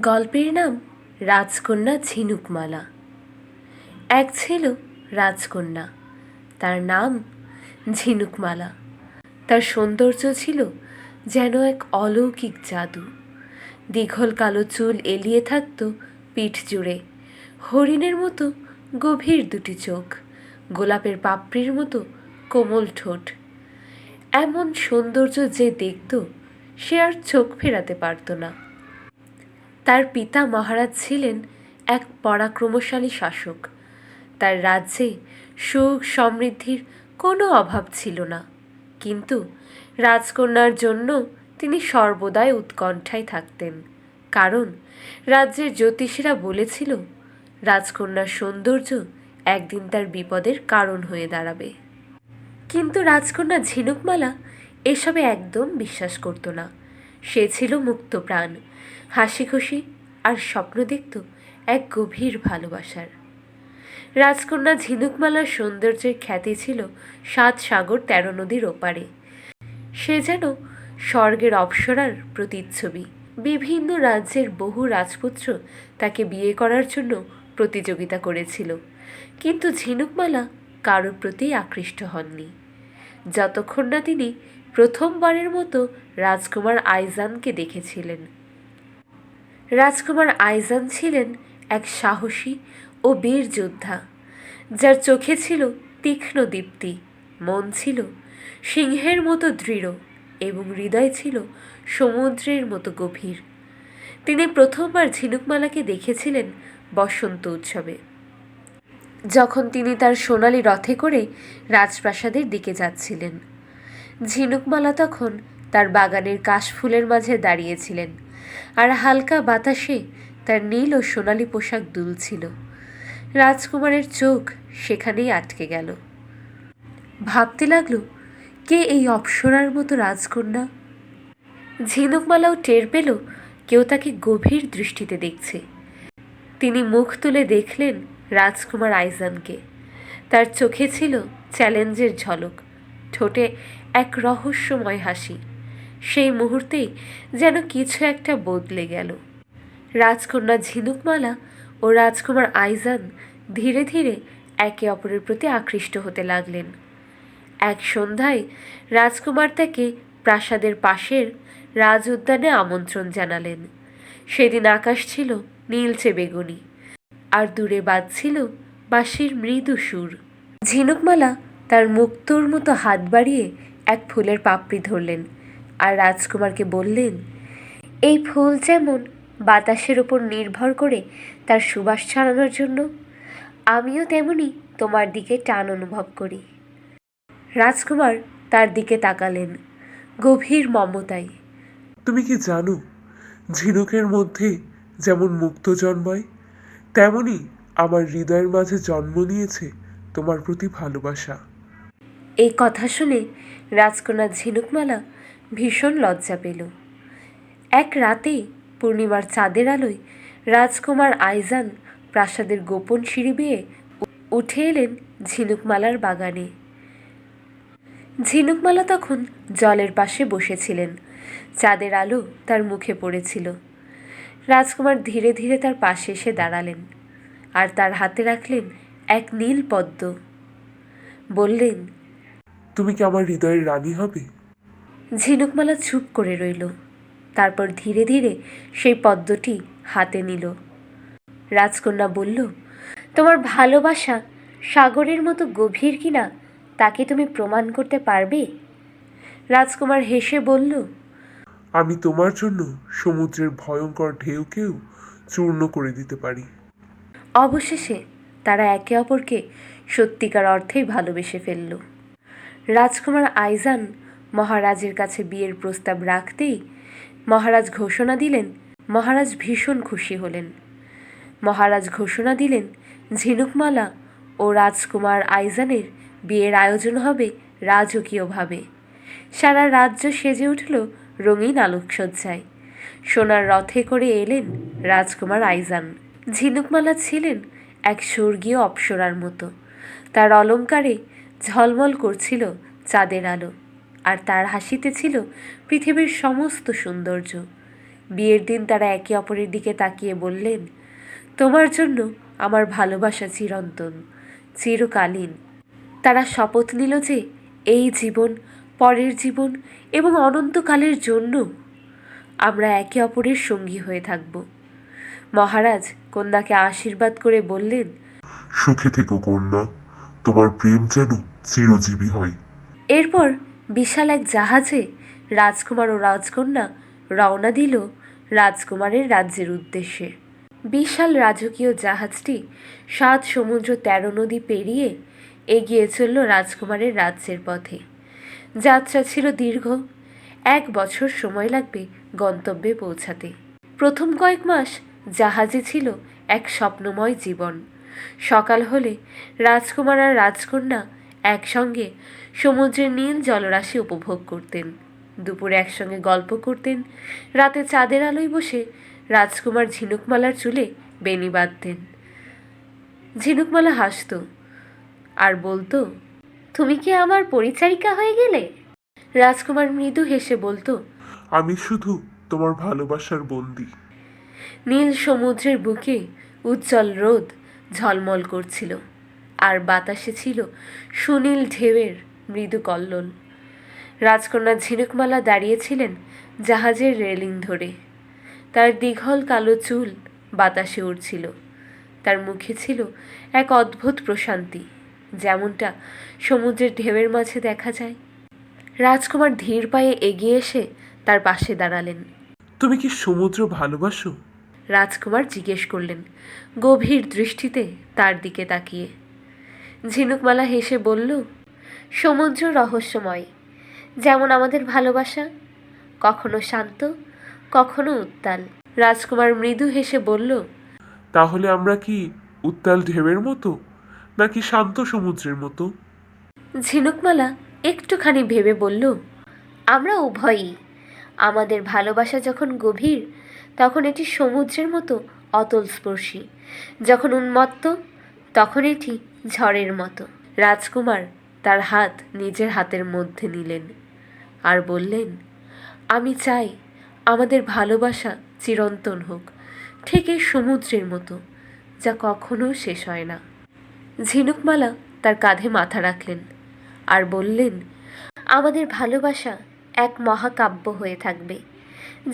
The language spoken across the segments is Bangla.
গল্পের নাম রাজকন্যা ঝিনুকমালা। এক ছিল রাজকন্যা, তার নাম ঝিনুকমালা। তার সৌন্দর্য ছিল যেন এক অলৌকিক জাদু। দীঘল কালো চুল এলিয়ে থাকত পিঠ জুড়ে। হরিণের মতো গভীর দুটি চোখ, গোলাপের পাপড়ির মতো কোমল ঠোঁট। এমন সৌন্দর্য যে দেখত সে আর চোখ ফেরাতে পারত না। তার পিতা মহারাজ ছিলেন এক পরাক্রমশালী শাসক। তার রাজ্যে সুখ সমৃদ্ধির কোনো অভাব ছিল না। কিন্তু রাজকন্যার জন্য তিনি সর্বদাই উৎকণ্ঠায় থাকতেন। কারণ রাজ্যের জ্যোতিষীরা বলেছিল, রাজকন্যার সৌন্দর্য একদিন তার বিপদের কারণ হয়ে দাঁড়াবে। কিন্তু রাজকন্যা ঝিনুকমালা এসবে একদম বিশ্বাস করতো না। সে ছিল মুক্ত প্রাণ হাসি খুশি আর স্বপ্ন দেখত এক গভীর ভালোবাসার। রাজকন্যা ঝিনুকমালার সৌন্দর্যের খ্যাতি ছিল সাত সাগর তেরো নদীর ওপারে। সে যেন স্বর্গের অপ্সরার প্রতিচ্ছবি। বিভিন্ন রাজ্যের বহু রাজপুত্র তাকে বিয়ে করার জন্য প্রতিযোগিতা করেছিল। কিন্তু ঝিনুকমালা কারোর প্রতি আকৃষ্ট হননি। যতক্ষণ না তিনি প্রথমবারের মতো রাজকুমার আইজানকে দেখেছিলেন। রাজকুমার আইজান ছিলেন এক সাহসী ও বীর যোদ্ধা। যার চোখে ছিল তীক্ষ্ণ দীপ্তি, মন ছিল সিংহের মতো দৃঢ় এবং হৃদয় ছিল সমুদ্রের মতো গভীর। তিনি প্রথমবার ঝিনুকমালাকে দেখেছিলেন বসন্ত উৎসবে। যখন তিনি তার সোনালি রথে করে রাজপ্রাসাদের দিকে যাচ্ছিলেন, ঝিনুকমালা তখন তার বাগানের কাশফুলের মাঝে দাঁড়িয়েছিলেন। আর হালকা বাতাসে তার নীল ও সোনালি পোশাক দুলছিল। রাজকুমারের চোখ সেখানেই আটকে গেল। ভাবতে লাগল, কে এই অপ্সরার মতো রাজকন্যা? ঝিনুকমালাও টের পেল, কেউ তাকে গভীর দৃষ্টিতে দেখছে। তিনি মুখ তুলে দেখলেন রাজকুমার আইজানকে। তার চোখে ছিল চ্যালেঞ্জের ঝলক, ঠোঁটে এক রহস্যময় হাসি। সেই মুহূর্তেই যেন কিছু একটা বদলে গেল। রাজকন্যা ঝিনুকমালা ও রাজকুমার আইজান ধীরে ধীরে একে অপরের প্রতি আকৃষ্ট হতে লাগলেন। এক সন্ধ্যায় রাজকুমার তাকে প্রাসাদের পাশের রাজ উদ্যানে আমন্ত্রণ জানালেন। সেদিন আকাশ ছিল নীলচে বেগুনি, আর দূরে বাজছিল বাঁশির মৃদু সুর। ঝিনুকমালা তার মুক্তোর মতো হাত বাড়িয়ে এক ফুলের পাপড়ি ধরলেন। আর রাজকুমারকে বললেন এই ফুল যেমন বাতাসের ওপর নির্ভর করে তার সুবাস ছড়ানোর জন্য আমিও তেমনি তোমার দিকে টান অনুভব করি। রাজকুমার তার দিকে তাকালেন গভীর মমতায়। তুমি কি জানো ঝিনুকের মধ্যে যেমন মুক্ত জন্মায় তেমনি আমার হৃদয়ের মাঝে জন্ম নিয়েছে তোমার প্রতি ভালোবাসা। এই কথা শুনে রাজকন্যা ঝিনুকমালা ভীষণ লজ্জা পেল। এক রাতে পূর্ণিমার চাঁদের আলোয় রাজকুমার আইজান প্রাসাদের গোপন সিঁড়ি বেয়ে উঠে এলেন ঝিনুকমালার বাগানে। ঝিনুকমালা তখন জলের পাশে বসেছিলেন। চাঁদের আলো তার মুখে পড়েছিল। রাজকুমার ধীরে ধীরে তার পাশে এসে দাঁড়ালেন আর তার হাতে রাখলেন এক নীল পদ্ম। বললেন, তুমি কি আমার হৃদয়ের রানী হবে? ঝিনুকমালা চুপ করে রইল। তারপর ধীরে ধীরে সেই পদ্মটি হাতে নিল। রাজকন্যা বলল তোমার ভালোবাসা সাগরের মতো গভীর কিনা তাকে তুমি প্রমাণ করতে পারবে? রাজকুমার হেসে বলল আমি তোমার জন্য সমুদ্রের ভয়ঙ্কর ঢেউকেও চূর্ণ করে দিতে পারি। অবশেষে তারা একে অপরকে সত্যিকার অর্থেই ভালোবেসে ফেলল। রাজকুমার আইজান মহারাজের কাছে বিয়ের প্রস্তাব রাখতেই মহারাজ ঘোষণা দিলেন, মহারাজ ভীষণ খুশি হলেন। মহারাজ ঘোষণা দিলেন, ঝিনুকমালা ও রাজকুমার আইজানের বিয়ের আয়োজন হবে রাজকীয়ভাবে। সারা রাজ্য সেজে উঠল রঙিন আলোকসজ্জায়। সোনার রথে করে এলেন রাজকুমার আইজান। ঝিনুকমালা ছিলেন এক স্বর্গীয় অপ্সরার মতো। তার অলংকারে ঝলমল করছিল চাঁদের আলো। আর তার হাসিতে ছিল পৃথিবীর সমস্ত সৌন্দর্য। বিয়ের দিন তারা একে অপরের দিকে তাকিয়ে বললেন তোমার জন্য আমার ভালোবাসা চিরন্তন চিরকালীন। তারা শপথ নিল যে এই জীবন পরের জীবন এবং অনন্তকালের জন্য আমরা একে অপরের সঙ্গী হয়ে থাকব। মহারাজ কন্যাকে আশীর্বাদ করে বললেন সুখে থেকো কন্যা তোমার প্রেম যেন চিরজীবী হয়। এরপর বিশাল এক জাহাজে রাজকুমার ও রাজকন্যা রওনা দিল রাজকুমারের রাজ্যের উদ্দেশ্যে। বিশাল রাজকীয় জাহাজটি সাত সমুদ্র তেরো নদী পেরিয়ে এগিয়ে চলল রাজকুমারের রাজ্যের পথে। যাত্রা ছিল দীর্ঘ, এক বছর সময় লাগবে গন্তব্যে পৌঁছাতে। প্রথম কয়েক মাস জাহাজে ছিল এক স্বপ্নময় জীবন। সকাল হলে রাজকুমার আর রাজকন্যা একসঙ্গে সমুদ্রের নীল জলরাশি উপভোগ করতেন। দুপুরে একসঙ্গে গল্প করতেন। রাতে চাঁদের আলোয় বসে রাজকুমার ঝিনুকমালার চুলে বেনি বাঁধতেন। ঝিনুকমালা হাসতো আর বলতো তুমি কি আমার পরিচারিকা হয়ে গেলে? রাজকুমার মৃদু হেসে বলতো আমি শুধু তোমার ভালোবাসার বন্দি। নীল সমুদ্রের বুকে উজ্জ্বল রোদ ঝলমল করছিল। বাতাসে ছিল সুনীল ঢেউয়ের মৃদু কল্লোল। রাজকন্যা ঝিনুকমালা দাঁড়িয়েছিলেন জাহাজের রেলিং ধরে। তার দীঘল কালো চুল বাতাসে উড়ছিল। তার মুখে ছিল এক অদ্ভুত প্রশান্তি যেমনটা সমুদ্রের ঢেউয়ের মাঝে দেখা যায়। রাজকুমার ধীর পায়ে এগিয়ে এসে তার পাশে দাঁড়ালেন। তুমি কি সমুদ্র ভালোবাসো? রাজকুমার জিজ্ঞেস করলেন গভীর দৃষ্টিতে তার দিকে তাকিয়ে। ঝিনুকমালা হেসে বলল সমুদ্র রহস্যময়। যেমন আমাদের ভালোবাসা কখনো শান্ত কখনো উত্তাল। রাজকুমার মৃদু হেসে বলল তাহলে আমরা কি উত্তাল ঢেউয়ের মতো নাকি শান্ত সমুদ্রের মতো? ঝিনুকমালা একটুখানি ভেবে বলল আমরা উভয়ই। আমাদের ভালোবাসা যখন গভীর তখন এটি সমুদ্রের মতো অতল স্পর্শী যখন উন্মত্ত তখন এটি ঝড়ের মতো। রাজকুমার তার হাত নিজের হাতের মধ্যে নিলেন আর বললেন, আমি চাই আমাদের ভালোবাসা চিরন্তন হোক ঠিক এই সমুদ্রের মতো, যা কখনো শেষ হয় না। ঝিনুকমালা তার কাঁধে মাথা রাখলেন আর বললেন, আমাদের ভালোবাসা এক মহাকাব্য হয়ে থাকবে,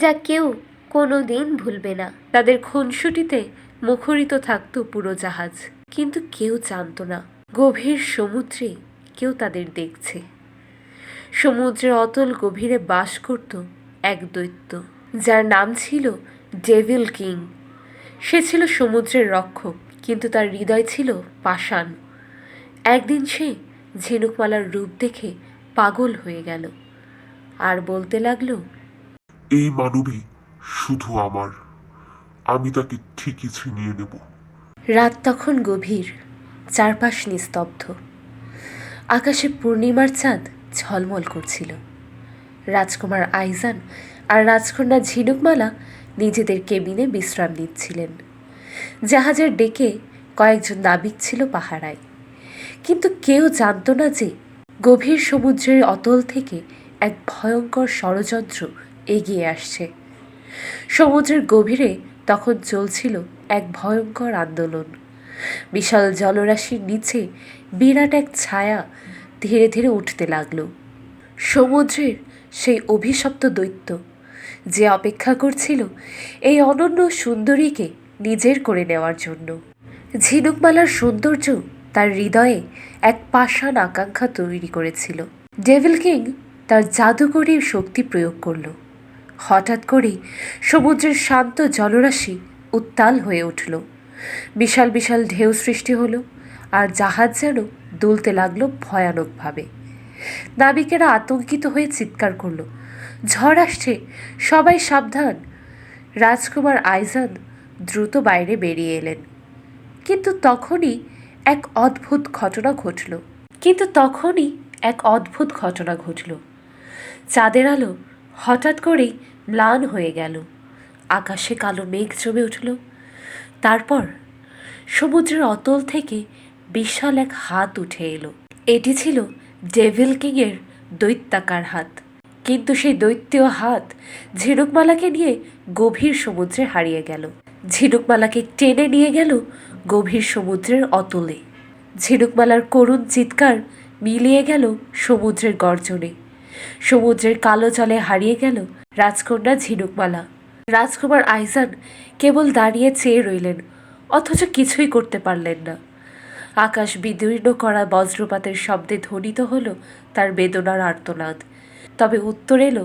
যা কেউ কোনো দিন ভুলবে না। তাদের খুনসুটিতে মুখরিত থাকতো পুরো জাহাজ। কিন্তু কেউ জানতো না। গভীর সমুদ্রে কেউ তাদের দেখছে। সমুদ্রের অতল গভীরে বাস করত এক দৈত্য, যার নাম ছিল ডেভিল কিং। সে ছিল সমুদ্রের রক্ষক, কিন্তু তার হৃদয় ছিল পাষাণ। একদিন সে ঝিনুকমালার রূপ দেখে পাগল হয়ে গেল। আর বলতে লাগল, এই মানবী শুধু আমার। আমি তাকে ঠিকই ছিনিয়ে নেব। রাত তখন গভীর, চারপাশ নিস্তব্ধ। আকাশে পূর্ণিমার চাঁদ ঝলমল করছিল। রাজকুমার আইজান আর রাজকন্যা ঝিনুকমালা নিজেদের কেবিনে বিশ্রাম নিচ্ছিলেন। জাহাজের ডেকে কয়েকজন নাবিক ছিল পাহারায়। কিন্তু কেউ জানতো না যে গভীর সমুদ্রের অতল থেকে এক ভয়ঙ্কর ষড়যন্ত্র এগিয়ে আসছে। সমুদ্রের গভীরে তখন চলছিল এক ভয়ঙ্কর আন্দোলন। বিশাল জলরাশির নিচে বিরাট এক ছায়া ধীরে ধীরে উঠতে লাগল। সমুদ্রের সেই অভিশপ্ত দৈত্য যে অপেক্ষা করছিল এই অনন্য সুন্দরীকে নিজের করে নেওয়ার জন্য। ঝিনুকমালার সৌন্দর্য তার হৃদয়ে এক পাষাণ আকাঙ্ক্ষা তৈরি করেছিল। ডেভিল কিং তার জাদুকরী শক্তি প্রয়োগ করল। হঠাৎ করেই সমুদ্রের শান্ত জলরাশি উত্তাল হয়ে উঠল। বিশাল বিশাল ঢেউ সৃষ্টি হলো, আর জাহাজ যেন দুলতে লাগল ভয়ানকভাবে। নাবিকেরা আতঙ্কিত হয়ে চিৎকার করল, ঝড় আসছে, সবাই সাবধান। রাজকুমার আইজান দ্রুত বাইরে বেরিয়ে এলেন। কিন্তু তখনই এক অদ্ভুত ঘটনা ঘটল। কিন্তু তখনই এক অদ্ভুত ঘটনা ঘটল। চাঁদের আলো হঠাৎ করেই ম্লান হয়ে গেল। আকাশে কালো মেঘ জমে উঠল। তারপর সমুদ্রের অতল থেকে বিশাল এক হাত উঠে এলো। এটি ছিল ডেভিল কিংয়ের দৈত্যাকার হাত। কিন্তু সেই দৈত্য হাত ঝিনুকমালাকে নিয়ে গভীর সমুদ্রে হারিয়ে গেল। ঝিনুকমালাকে টেনে নিয়ে গেল গভীর সমুদ্রের অতলে। ঝিনুকমালার করুণ চিৎকার মিলিয়ে গেল সমুদ্রের গর্জনে। সমুদ্রের কালো জলে হারিয়ে গেল রাজকন্যা ঝিনুকমালা। রাজকুমার আইজান কেবল দাঁড়িয়ে চেয়ে রইলেন, অথচ কিছুই করতে পারলেন না। আকাশ বিদীর্ণ করা বজ্রপাতের শব্দে ধ্বনিত হল তার বেদনার আর্তনাদ। তবে উত্তর এলো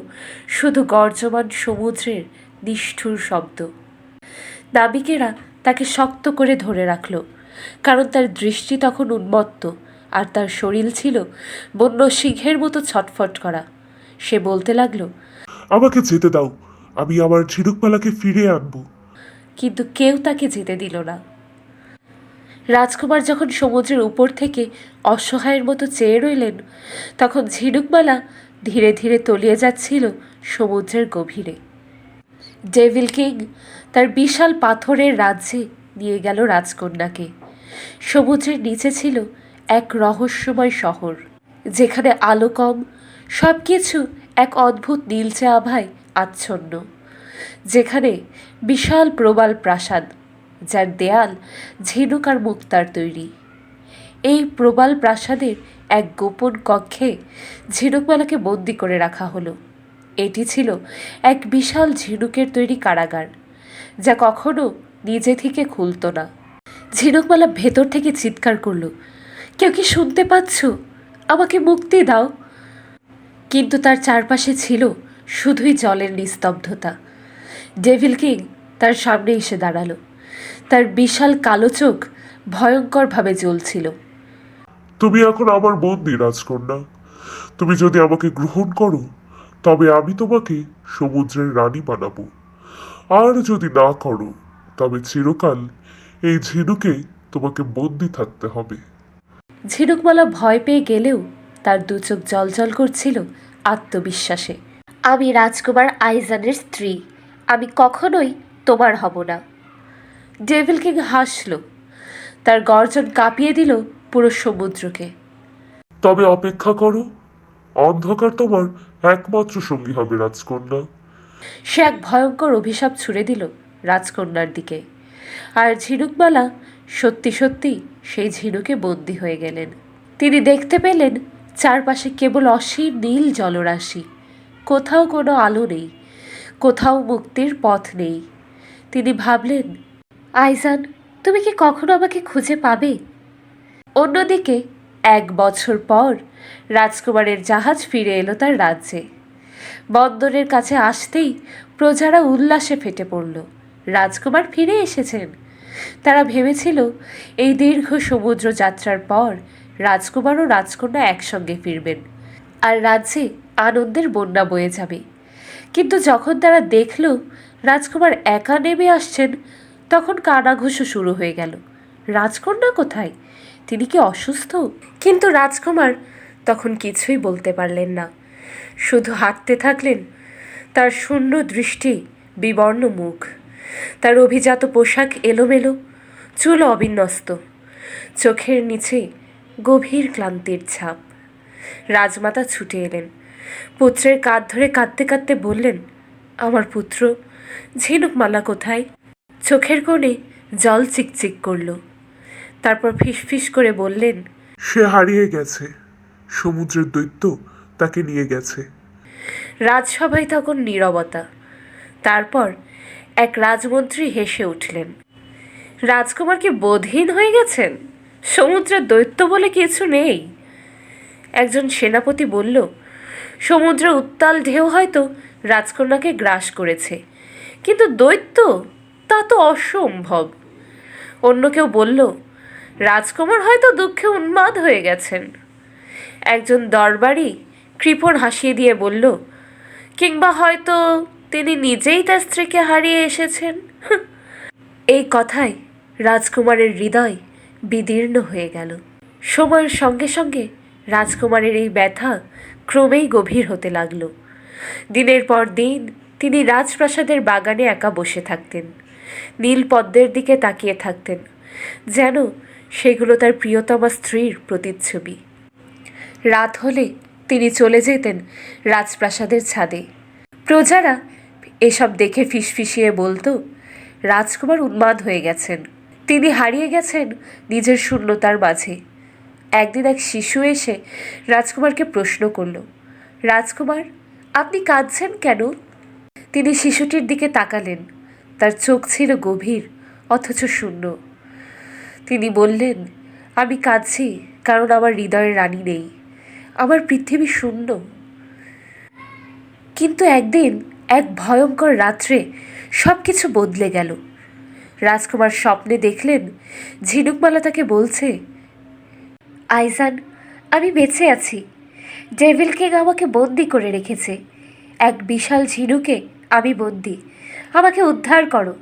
শুধু গর্জমান সমুদ্রের নিষ্ঠুর শব্দ। নাবিকেরা তাকে শক্ত করে ধরে রাখল, কারণ তার দৃষ্টি তখন উন্মত্ত আর তার শরীর ছিল বন্য সিংহের মতো ছটফট করা। সে বলতে লাগল, আমাকে যেতে দাও আমি আমার ঝিনুকমালাকে ফিরে আনব। কিন্তু কেউ তাকে যেতে দিল না। রাজকুমার যখন সমুদ্রের উপর থেকে অসহায়ের মতো চেয়ে রইলেন, তখন ঝিনুকমালা ধীরে ধীরে তলিয়ে যাচ্ছিল সমুদ্রের গভীরে। ডেভিল কিং তার বিশাল পাথরের রাজ্যে নিয়ে গেল রাজকন্যাকে। সমুদ্রের নিচে ছিল এক রহস্যময় শহর, যেখানে আলো কম সব কিছু এক অদ্ভুত নীলচে আভায় আচ্ছন্ন, যেখানে বিশাল প্রবাল প্রাসাদ, যার দেয়াল ঝিনুক আর মুক্তার তৈরি। এই প্রবাল প্রাসাদের এক গোপন কক্ষে ঝিনুকমালাকে বন্দি করে রাখা হলো। এটি ছিল এক বিশাল ঝিনুকের তৈরি কারাগার, যা কখনো নিজে থেকে খুলতো না। ঝিনুকমালা ভেতর থেকে চিৎকার করল, কেউ কি শুনতে পাচ্ছ? আমাকে মুক্তি দাও। কিন্তু তার চারপাশে ছিল শুধুই জলের নিস্তব্ধতা। ডেভিল কিং তার সামনে এসে দাঁড়াল। তার বিশাল কালো চোখ ভয়ঙ্করভাবে জ্বলছিল। তুমি এখন আমার বন্দি রাজকন্যা। তুমি যদি আমাকে গ্রহণ করো তবে আমি তোমাকে সমুদ্রের রানী বানাবো। আর যদি না করো তবে চিরকাল এই ঝিনুকে তোমাকে বন্দি থাকতে হবে। ঝিনুকমালা ভয় পেয়ে গেলেও তার দু চোখ জলজল করছিল আত্মবিশ্বাসে। আমি রাজকুমার আইজানের স্ত্রী। আমি কখনোই তোমার হব না। ডেভিল কিং হাসল। তার গর্জন কাঁপিয়ে দিল পুরো সমুদ্রকে। তবে অপেক্ষা করো অন্ধকার তোমার একমাত্র সঙ্গী হবে রাজকন্যা। সে এক ভয়ঙ্কর অভিশাপ ছুড়ে দিল রাজকন্যার দিকে। আর ঝিনুকমালা সত্যি সত্যি সেই ঝিনুকে বন্দী হয়ে গেলেন। তিনি দেখতে পেলেন চারপাশে কেবল অসীম নীল জলরাশি। কোথাও কোনো আলো নেই, কোথাও মুক্তির পথ নেই। তিনি ভাবলেন, আইজান, তুমি কি কখনো আমাকে খুঁজে পাবে? অন্যদিকে, এক বছর পর রাজকুমারের জাহাজ ফিরে এলো তার রাজ্যে। বন্দরের কাছে আসতেই প্রজারা উল্লাসে ফেটে পড়ল। রাজকুমার ফিরে এসেছেন। তারা ভেবেছিল, এই দীর্ঘ সমুদ্র যাত্রার পর রাজকুমার ও রাজকন্যা একসঙ্গে ফিরবেন। আর রাজ্যে আনন্দের বন্যা বয়ে যাবে। কিন্তু যখন তারা দেখল রাজকুমার একা নেমে আসছেন, তখন কানাঘুষো শুরু হয়ে গেল। রাজকন্যা কোথায়? তিনি কি অসুস্থ? কিন্তু রাজকুমার তখন কিছুই বলতে পারলেন না। শুধু হাঁটতে থাকলেন, তার শূন্য দৃষ্টি বিবর্ণ মুখ। তার অভিজাত পোশাক এলোমেলো, চুল অবিন্যস্ত। চোখের নিচে গভীর ক্লান্তির ছাপ। রাজমাতা ছুটে এলেন। পুত্রের কাঁধ ধরে কাঁদতে কাঁদতে বললেন আমার পুত্র ঝিনুকমালা কোথায়? চোখের কোণে জল চিকচিক করল। তারপর ফিসফিস করে বললেন সে হারিয়ে গেছে। সমুদ্রের দৈত্য তাকে নিয়ে গেছে। রাজসভায় তখন নীরবতা। তারপর এক রাজমন্ত্রী হেসে উঠলেন রাজকুমার কি বোধহীন হয়ে গেছেন? সমুদ্রের দৈত্য বলে কিছু নেই? একজন সেনাপতি বলল সমুদ্রে উত্তাল ঢেউ হয়তো রাজকন্যাকে গ্রাস করেছে। কিন্তু দৈত্য, তা তো অসম্ভব। অন্য কেউ বলল, রাজকুমার হয়তো দুঃখে উন্মাদ হয়ে গেছেন। একজন দরবারি কৃপণ হাসিয়ে দিয়ে বলল, কিংবা হয়তো তিনি নিজেই তার স্ত্রীকে হারিয়ে এসেছেন? এই কথায় রাজকুমারের হৃদয় বিদীর্ণ হয়ে গেল। সময়ের সঙ্গে সঙ্গে রাজকুমারের এই ব্যথা ক্রমেই গভীর হতে লাগল। দিনের পর দিন তিনি রাজপ্রাসাদের বাগানে একা বসে থাকতেন। নীল পদ্মের দিকে তাকিয়ে থাকতেন, যেন সেগুলো তার প্রিয়তমা স্ত্রীর প্রতিচ্ছবি। রাত হলে তিনি চলে যেতেন রাজপ্রাসাদের ছাদে। প্রজারা এসব দেখে ফিসফিসিয়ে বলতো, রাজকুমার উন্মাদ হয়ে গেছেন। তিনি হারিয়ে গেছেন নিজের শূন্যতার মাঝে। একদিন এক শিশু এসে রাজকুমারকে প্রশ্ন করল, রাজকুমার, আপনি কাঁদছেন কেন? তিনি শিশুটির দিকে তাকালেন। তার চোখ ছিল গভীর, অথচ শূন্য। তিনি বললেন, আমি কাঁদছি, কারণ আমার হৃদয়ের রানী নেই। আমার পৃথিবী শূন্য। কিন্তু একদিন এক ভয়ঙ্কর রাত্রে সব কিছু বদলে গেল। রাজকুমার স্বপ্নে দেখলেন, ঝিনুকমালা তাকে বলছে আইজান, আমি বেঁচে আছি। ডেভিল কিং আমাকে বন্দি করে রেখেছে। এক বিশাল ঝিনুকে আমি বন্দি। আমাকে উদ্ধার করো।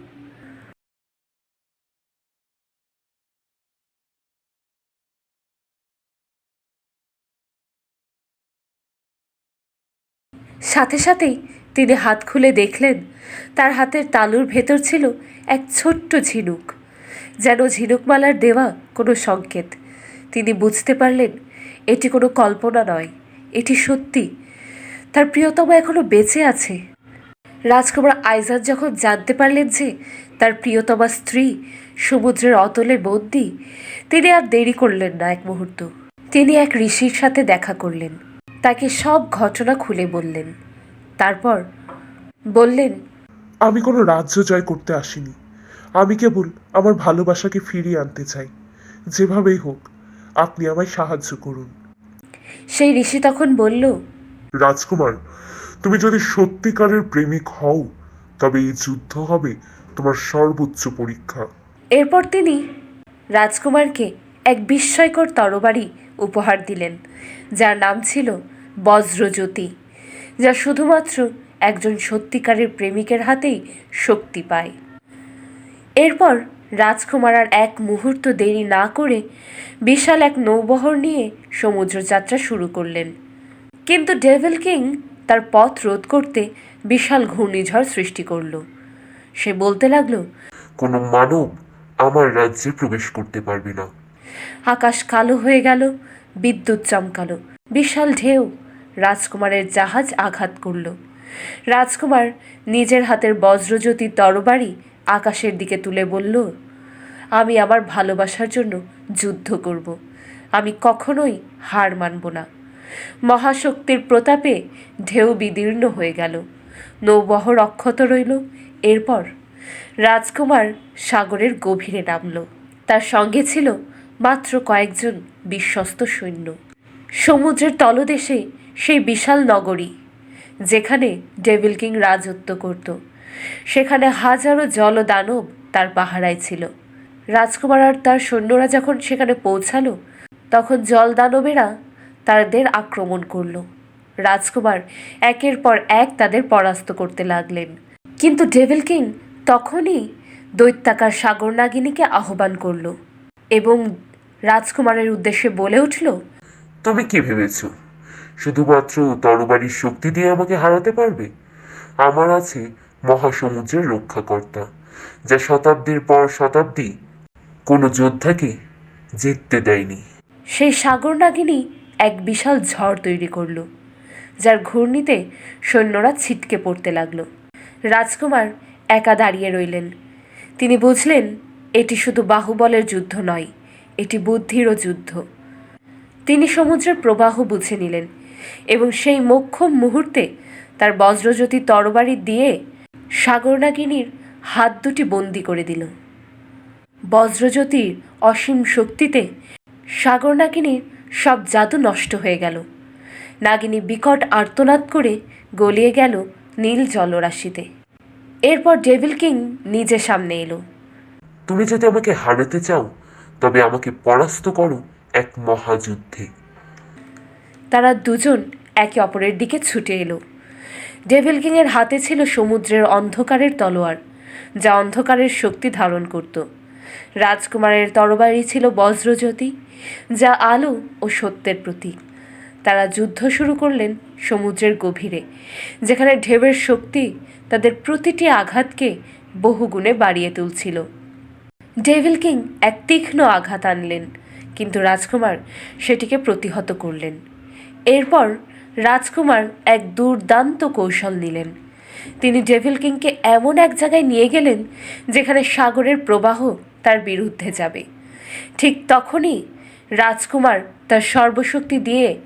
সাথে সাথেই তিনি হাত খুলে দেখলেন, তার হাতের তালুর ভেতর ছিল এক ছোট্ট ঝিনুক, যেন ঝিনুকমালার দেওয়া কোনো সংকেত। তিনি বুঝতে পারলেন, এটি কোনো কল্পনা নয়, এটি সত্যি। তার প্রিয়তমা এখনও বেঁচে আছে। রাজকুমার আইজান যখন জানতে পারলেন যে তার প্রিয়তমা স্ত্রী সমুদ্রের অতলে বন্দি, তিনি আর দেরি করলেন না এক মুহূর্ত। তিনি এক ঋষির সাথে দেখা করলেন। তাকে সব ঘটনা খুলে বললেন। তারপর বললেন, আমি কোনো রাজ্য জয় করতে আসিনি। আমি কেবল আমার ভালোবাসাকে ফিরিয়ে আনতে চাই। যেভাবেই হোক আপনি আমায় সাহায্য করুন। সেই ঋষি তখন বলল রাজকুমার তুমি যদি সত্যিকারের প্রেমিক হও তবে এই যুদ্ধ হবে তোমার সর্বোচ্চ পরীক্ষা। এরপর তিনি রাজকুমারকে এক বিস্ময়কর তরবারি উপহার দিলেন যার নাম ছিল বজ্রজ্যোতি যা শুধুমাত্র একজন সত্যিকারের প্রেমিকের হাতেই শক্তি পায়। এরপর রাজকুমার আর এক মুহূর্ত দেরি না করে বিশাল এক নৌবহর নিয়ে সমুদ্র যাত্রা শুরু করলেন। কিন্তু ডেভিল কিং তার পথ রোধ করতে বিশাল ঘূর্ণিঝড় সৃষ্টি করল। সে বলতে লাগল কোনো মানব আমার রাজ্যে প্রবেশ করতে পারবে না। আকাশ কালো হয়ে গেল বিদ্যুৎ চমকালো বিশাল ঢেউ রাজকুমারের জাহাজ আঘাত করল। রাজকুমার নিজের হাতের বজ্রজ্যোতি তরবারি আকাশের দিকে তুলে বলল আমি আমার ভালোবাসার জন্য যুদ্ধ করব। আমি কখনোই হার মানব না। মহাশক্তির প্রতাপে ঢেউ বিদীর্ণ হয়ে গেল। নৌবহর অক্ষত রইল। এরপর রাজকুমার সাগরের গভীরে নামল। তার সঙ্গে ছিল মাত্র কয়েকজন বিশ্বস্ত সৈন্য। সমুদ্রের তলদেশে সেই বিশাল নগরী, যেখানে ডেভিল কিং রাজত্ব করত। সেখানে হাজারো জলদানব তার পাহারায় ছিল। রাজকুমার আর তার সৈন্যরা যখন সেখানে পৌঁছালো, তখন জলদানবেরা তাদের আক্রমণ করল। রাজকুমার একের পর এক তাদের পরাস্ত করতে লাগলেন। কিন্তু ডেভিল কিং তখনই দৈত্যাকার সাগর নাগিনীকে আহ্বান করল এবং রাজকুমারের উদ্দেশ্যে বলে উঠল তুমি কি ভেবেছো? শুধুমাত্র তরবারির শক্তি দিয়ে আমাকে হারাতে পারবে? আমার আছে মহাসমুদ্রের রক্ষাকর্তা, যা শতাব্দীর পর শতাব্দী কোনো যোদ্ধাকে জিততে দেয়নি। সেই সাগর নাগিনী এক বিশাল ঝড় তৈরি করল, যার ঘূর্ণিতে সৈন্যরা ছিটকে পড়তে লাগল। রাজকুমার একা দাঁড়িয়ে রইলেন। তিনি বুঝলেন, এটি শুধু বাহুবলের যুদ্ধ নয়, এটি বুদ্ধিরও যুদ্ধ। তিনি সমুদ্রের প্রবাহ বুঝে নিলেন এবং সেই মোক্ষম মুহূর্তে তার বজ্রজ্যোতি তরবারি দিয়ে সাগরনাগিনীর হাত দুটি বন্দি করে দিল। বজ্রজ্যোতির অসীম শক্তিতে সাগর নাগিনীর সব জাদু নষ্ট হয়ে গেল। নাগিনী বিকট আর্তনাদ করে গলিয়ে গেল নীল জলরাশিতে। এরপর ডেভিল কিং নিজে সামনে এলো। তুমি যদি আমাকে হারাতে চাও তবে আমাকে পরাস্ত করো এক মহাযুদ্ধে। তারা দুজন একে অপরের দিকে ছুটে এলো। ডেভিল কিংয়ের হাতে ছিল সমুদ্রের অন্ধকারের তলোয়ার যা অন্ধকারের শক্তি ধারণ করত। রাজকুমারের তরবারি ছিল বজ্রজ্যোতি, যা আলো ও সত্যের প্রতীক। তারা যুদ্ধ শুরু করলেন সমুদ্রের গভীরে, যেখানে ঢেউয়ের শক্তি তাদের প্রতিটি আঘাতকে বহুগুণে বাড়িয়ে তুলছিল। ডেভিল কিং এক তীক্ষ্ণ আঘাত আনলেন, কিন্তু রাজকুমার সেটিকে প্রতিহত করলেন। এরপর রাজকুমার এক দুর্দান্ত কৌশল নিলেন। তিনি ডেভিল কিংকে এমন এক জায়গায় নিয়ে গেলেন, যেখানে সাগরের প্রবাহ তার বিরুদ্ধে যাবে। ঠিক তখনই রাজকুমার তার সর্বশক্তি দিয়ে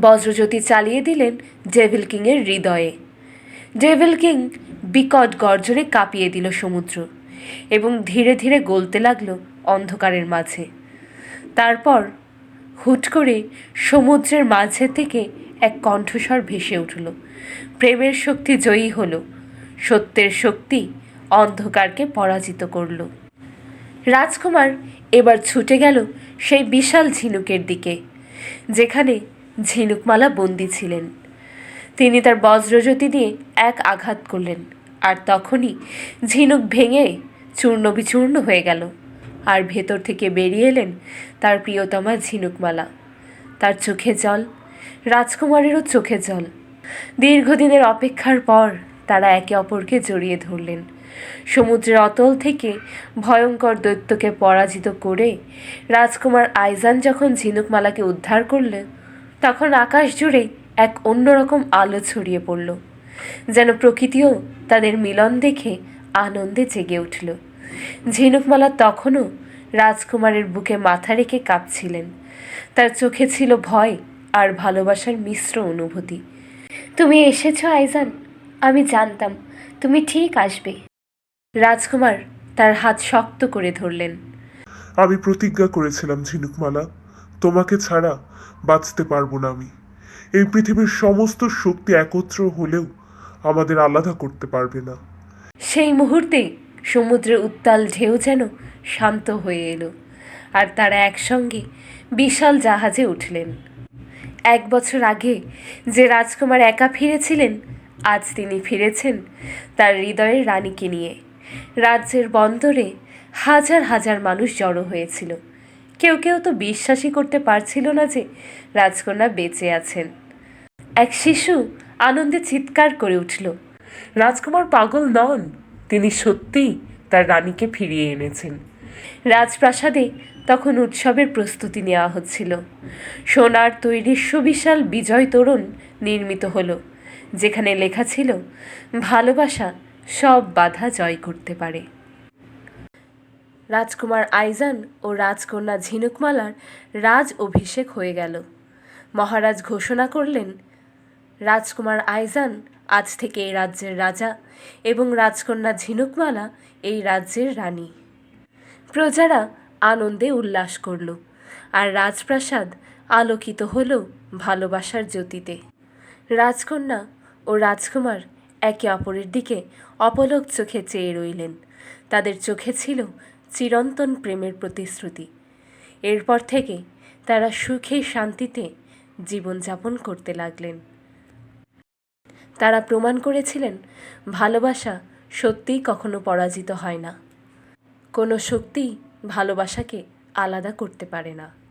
বজ্রজ্যোতি চালিয়ে দিলেন ডেভিল কিংয়ের হৃদয়ে। ডেভিল কিং বিকট গর্জনে কাঁপিয়ে দিল সমুদ্র এবং ধীরে ধীরে গলতে লাগল অন্ধকারের মাঝে। তারপর হুট করে সমুদ্রের মাঝে থেকে এক কণ্ঠস্বর ভেসে উঠল। প্রেমের শক্তি জয়ী হলো, সত্যের শক্তি অন্ধকারকে পরাজিত করল। রাজকুমার এবার ছুটে গেল সেই বিশাল ঝিনুকের দিকে, যেখানে ঝিনুকমালা বন্দি ছিলেন। তিনি তার বজ্রজ্যোতি দিয়ে এক আঘাত করলেন আর তখনই ঝিনুক ভেঙে চূর্ণ বিচূর্ণ হয়ে গেল আর ভেতর থেকে বেরিয়ে এলেন তার প্রিয়তমা ঝিনুকমালা। তার চোখে জল, রাজকুমারেরও চোখে জল। দীর্ঘদিনের অপেক্ষার পর তারা একে অপরকে জড়িয়ে ধরলেন। সমুদ্রের অতল থেকে ভয়ঙ্কর দৈত্যকে পরাজিত করে রাজকুমার আইজান যখন ঝিনুকমালাকে উদ্ধার করলেন, তখন আকাশ জুড়ে এক অন্যরকম আলো ছড়িয়ে পড়ল, যেন প্রকৃতিও তাদের মিলন দেখে আনন্দে জেগে উঠল। ঝিনুকমালা তখনও রাজকুমারের বুকে মাথা রেখে কাঁপছিলেন। তার চোখে ছিল ভয় আর ভালোবাসার মিশ্র অনুভূতি। তুমি এসেছ, আইজান? আমি জানতাম। তুমি ঠিক আসবে। রাজকুমার তার হাত শক্ত করে ধরলেন। আমি প্রতিজ্ঞা করেছিলাম ঝিনুকমালা তোমাকে ছাড়া বাঁচতে পারব না আমি। এই পৃথিবীর সমস্ত শক্তি একত্র হলেও আমাদের আলাদা করতে পারবে না। সেই মুহূর্তে সমুদ্রের উত্তাল ঢেউ যেন শান্ত হয়ে এলো আর তারা একসঙ্গে বিশাল জাহাজে উঠলেন। এক বছর আগে যে রাজকুমার একা ফিরেছিলেন আজ তিনি ফিরেছেন তার হৃদয়ের রানীকে নিয়ে। রাজ্যের বন্দরে হাজার হাজার মানুষ জড়ো হয়েছিল। কেউ কেউ তো বিশ্বাসই করতে পারছিল না যে রাজকন্যা বেঁচে আছেন। এক শিশু আনন্দে চিৎকার করে উঠল, রাজকুমার পাগল নন, তিনি সত্যিই তার রানীকে ফিরিয়ে এনেছেন। রাজপ্রাসাদে তখন উৎসবের প্রস্তুতি নেওয়া হচ্ছিল। সোনার তৈরি সুবিশাল বিজয় তোরণ নির্মিত হলো, যেখানে লেখা ছিল, ভালোবাসা সব বাধা জয় করতে পারে। রাজকুমার আইজান ও রাজকন্যা ঝিনুকমালার রাজ অভিষেক হয়ে গেল। মহারাজ ঘোষণা করলেন, রাজকুমার আইজান আজ থেকে এই রাজ্যের রাজা এবং রাজকন্যা ঝিনুকমালা এই রাজ্যের রানী। প্রজারা আনন্দে উল্লাস করল আর রাজপ্রাসাদ আলোকিত হল ভালোবাসার জ্যোতিতে। রাজকন্যা ও রাজকুমার একে অপরের দিকে অপলক চোখে চেয়ে রইলেন। তাদের চোখে ছিল চিরন্তন প্রেমের প্রতিশ্রুতি। এরপর থেকে তারা সুখে শান্তিতে জীবনযাপন করতে লাগলেন। তারা প্রমাণ করেছিলেন, ভালোবাসা সত্যিই কখনো পরাজিত হয় না। কোনো শক্তি ভালোবাসাকে আলাদা করতে পারে না।